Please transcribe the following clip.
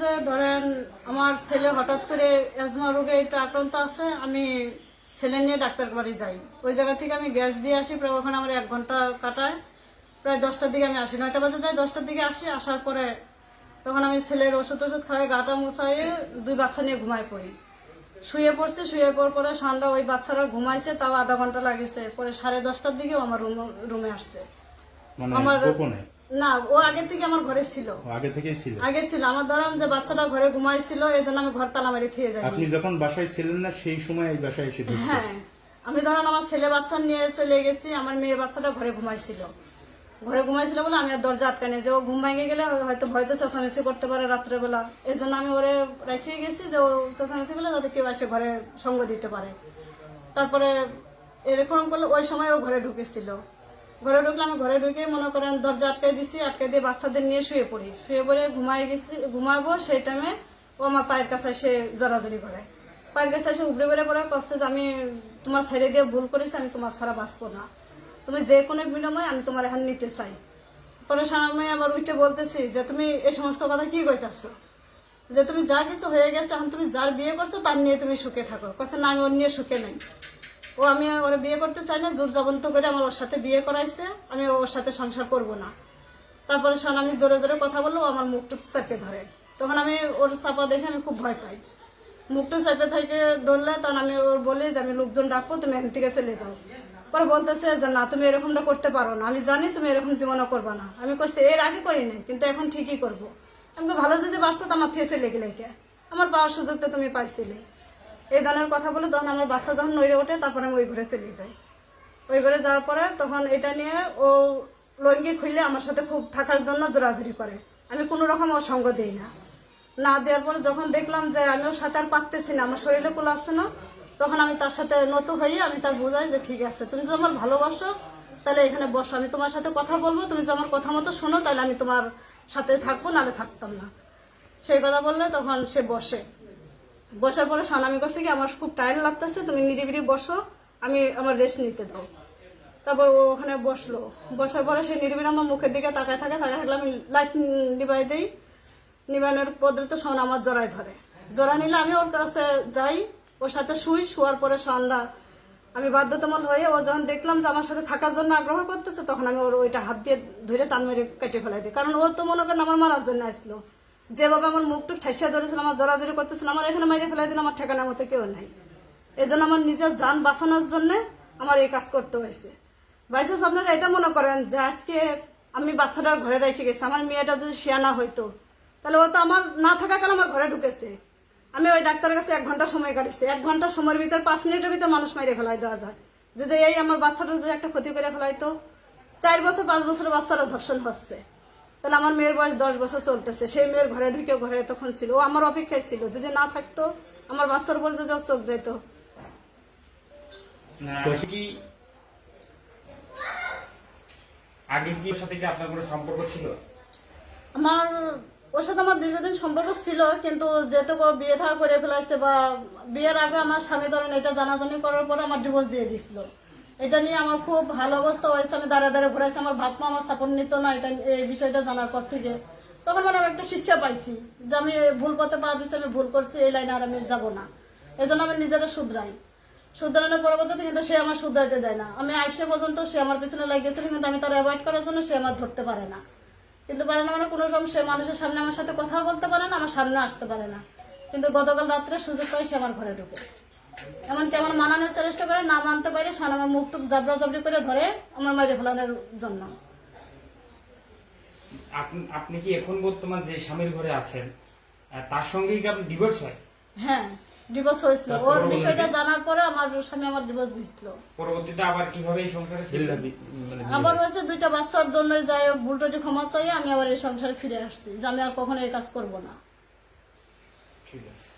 যে ধরেন আমার ছেলে হঠাৎ করে অ্যাজমা রোগে একটু আক্রান্ত আছে আমি ছেলে নিয়ে ডাক্তার বাড়ি যাই। ওই জায়গা থেকে আমি গ্যাস দিয়ে আসি প্রায় ওখানে আমার এক ঘণ্টা কাটায়। প্রায় দশটার দিকে আমি আসি নয়টা বাজে যাই দশটার দিকে আসি আসার পরে তখন আমি ছেলের ওষুধ ওষুধ খাওয়াই গাটা মুছাইয়ে দুই বাচ্চা নিয়ে ঘুমায় পড়ি। শুয়ে পড়ছে শুয়ে পড়ার পরে সন্ধ্যা ওই বাচ্চারা ঘুমাইছে তাও আধা ঘণ্টা লাগিয়েছে পরে সাড়ে দশটার দিকেও আমার রুম আসছে। মানে আমার- না ও আগে থেকে আমার ঘরে ছিল। আগে থেকেই ছিল? আগে ছিল। আমার যে বাচ্চাটা ঘরে ঘুমাইছিল এই জন্য আমি ঘর তালা মারি থুয়ে যাই আপনি যখন বাসায় ছিলেন না সেই সময় এই বাসায় এসে হ্যাঁ। আমি ধরেন আমার ছেলে বাচ্চা নিয়ে চলে গেছি আমার মেয়ে বাচ্চাটা ঘরে ঘুমাইছিল। ঘরে ঘুমাইছিল বলে আমি আর দরজা আটকানি যে ও ঘুম ভেঙে গেলে হয়তো ভয়তে চেঁচামেচি করতে পারে রাত্রেবেলা। এই জন্য আমি ওরে রেখে গেছি যে ও চেঁচামেচি করলে যাতে কেউ এসে ঘরে সঙ্গ দিতে পারে। তারপরে এরকম করলে ওই সময় ও ঘরে ঢুকেছিল। ঘরে ঢুকলে আমি ঘরে ঢুকে মনে করেন দরজা আটকে দিছি আটকে দিয়ে বাচ্চাদের নিয়ে শুয়ে পড়ি। শুয়ে পড়ে ঘুমাই গেছি, ঘুমাবো সেই টাইমে ও আমার পায়ের কাছে এসে জড়াজড়ি করে। পায়ের কাছে এসে উপরে বেড়ে পড়ে কষ্ট যে আমি তোমার ছেড়ে দিয়ে ভুল করেছি, আমি তোমার ছাড়া বাঁচবো না। তুমি যে কোনো বিনিময়ে আমি তোমার এখন নিতে চাই। পরে সামনে আবার উঠে বলতেছি যে, তুমি এই সমস্ত কথা কি কইতাছো? যে, তুমি যা কিছু হয়ে গেছে, এখন তুমি যার বিয়ে করছ, তার নিয়ে তুমি সুখে থাকো। কাছে না, আমি ওর নিয়ে সুখে নেই। ও, আমি ওর বিয়ে করতে চাই না জোর জাবন্ত করে আমার ওর সাথে বিয়ে করাইছে, আমি ওর সাথে সংসার করব না। তারপরে শোন, আমি জোরে জোরে কথা বলল আমার মুখটু চেপে ধরে। তখন আমি ওর চাপা দেখে আমি খুব ভয় পাই। মুখটা চেপে থেকে ধরলে তখন আমি ওর বলি যে, আমি লোকজন ডাকবো, তুমি এখান থেকে চলে যাও। পরে বলতেছে যে, না, তুমি এরকমটা করতে পারো না। আমি জানি তুমি এরকম জীবনও করবা না। আমি করছি এর আগে করি নাই, কিন্তু এখন ঠিকই করব। আমাকে ভালো যদি বাঁচতো তো আমার থেকে চলে গেলে কে? আমার পাওয়ার সুযোগ তো তুমি পাইছিলে। এই ধরনের কথা বলে তখন আমার বাচ্চা যখন নইরে ওঠে, তারপরে আমি ওই ঘরে চলে যাই। ওই ঘরে যাওয়ার পরে তখন এটা নিয়ে ও লঙ্গি খুললে আমার সাথে খুব থাকার জন্য জোরাজুরি করে। আমি কোনো রকম ওর সঙ্গ দিই না। না দেওয়ার পরে যখন দেখলাম যে আমি ওর সাথে আর পারতেছি না, আমার শরীরে কুল আসছে না, তখন আমি তার সাথে নত হয়ে আমি তার বোঝাই যে ঠিক আছে, তুমি যদি আমার ভালোবাসো, তাহলে এখানে বসো। আমি তোমার সাথে কথা বলব, তুমি যদি আমার কথা মতো শোনো, তাহলে আমি তোমার সাথে থাকব, নাহলে থাকতাম না। সেই কথা বললে তখন সে বসে। বসার পরে সানামি করছে কি, আমার খুব টায়ার লাগতেছে, তুমি নিরিবিরি বসো, আমি আমার রেস্ট নিতে দাও। তারপর ও ওখানে বসল। বসার পরে সে নিরিবিরি আমার মুখের দিকে তাকায় থাকে, তাকায় থাকলে আমি লাইট নিবাই দিই। নিবানোর পদ্ধতি শোন আমার জড়ায় ধরে। জড়া নিলে আমি ওর কাছে যাই, ওর সাথে শুই, শোয়ার পরে সন্ধ্যা আমি বাধ্যতামূল হয়ে ও যখন দেখলাম যে আমার সাথে থাকার জন্য আগ্রহ করতেছে, তখন আমি ওর ওইটা হাত দিয়ে ধরে টান মেরে কেটে ফেলাই দিই। কারণ ও তো মনে করেন আমার মারার জন্য আসলো। যেভাবে আমার মুখটুক ঠেসিয়া ধরেছিল, আমার জড়াজড়ি করতেছিল, আমার এখানে মাইরে ফেলাই দিলে আমার ঠেকানোর মতো কেউ নাই। এই জন্য আমার নিজের যান বাঁচানোর জন্য আমার এই কাজ করতে হয়েছে। বাইসাস আপনারা এটা মনে করেন যে আজকে আমি বাচ্চাটার ঘরে রেখে গেছি, আমার মেয়েটা যদি শিয়ানা হইতো, তাহলে ও তো আমার না থাকাকাল আমার ঘরে ঢুকেছে। আমি ওই ডাক্তারের কাছে এক ঘণ্টা সময় কাটিয়েছি এক ঘণ্টা সময়ের ভিতর পাঁচ মিনিটের ভিতর মানুষ মাইরে ফেলাই দেওয়া যায়। যদি এই আমার বাচ্চাটার যদি একটা ক্ষতি করে ফেলাইতো, চার বছর, পাঁচ বছরের বাচ্চারা ধর্ষণ হচ্ছে। তাহলে আমার মেয়ের বয়স দশ বছর চলতেছে। সেই মেয়ের ঘরে ঢুকে ঘরে তখন ছিল। ও আমার অপেক্ষায় ছিল যদি না থাকতো আমার বাচ্চার উপর যদি চোখ যেত আগে কি ওর সাথে কি আপনার কোনো সম্পর্ক ছিল? আমার ওর সাথে আমার দীর্ঘদিন সম্পর্ক ছিল কিন্তু যেহেতু বিয়ে থা করে ফেলাইছে বা বিয়ের আগে আমার স্বামী ধরেন এটা জানাজানি করার পরে আমার ডিভোর্স দিয়ে দিছিল। এটা নিয়ে আমার খুব ভালো অবস্থা হয়েছে। আমি দাঁড়া দাঁড়া ঘুরাইছি। আমার ভাব মা আমার সাপোর্ট নিত না। এটা এই বিষয়টা জানার পর থেকে তখন মানে আমি একটা শিক্ষা পাইছি যে আমি ভুল পথে পা দিচ্ছি আমি ভুল করছি, এই লাইনে আর আমি যাব না। এই জন্য আমি নিজেরা শুধরাই। শুধরানোর পরবর্তীতে কিন্তু সে আমার শুধরাইতে দেয় না। আমি আইসে পর্যন্ত সে আমার পিছনে লাগিয়েছিল, কিন্তু আমি তার অ্যাভয়েড করার জন্য সে আমার ধরতে পারে না। কিন্তু পারে না মানে কোনো সময় সে মানুষের সামনে আমার সাথে কথা বলতে পারে না, আমার সামনে আসতে পারে না। কিন্তু গতকাল রাত্রে সুযোগ পাই সে আমার ঘরে ঢুকে। এমনকি আমার মানানোর চেষ্টা করে না মানতে পারে সে আমার মুখ টুক জাবরা জাবরি করে ধরে আমার মাইরে ফেলানোর জন্য। আপনি আপনি কি এখন বর্তমান যে স্বামীর ঘরে আছেন তার সঙ্গে কি আপনার ডিভোর্স হয়? হ্যাঁ ডিভোর্স হয়েছিল। ওর বিষয়টা জানার পরে আমার স্বামী আমার ডিভোর্স দিছিল। পরবর্তীতে আবার কীভাবে এই সংসারে ফিরলেন? মানে আবার হয়েছে দুইটা বাচ্চার জন্য যাই হোক ভুলটি ক্ষমা চাই আমি আবার এই সংসারে ফিরে আসছি। যে আমি আর কখনো এই কাজ করব না। ঠিক আছে।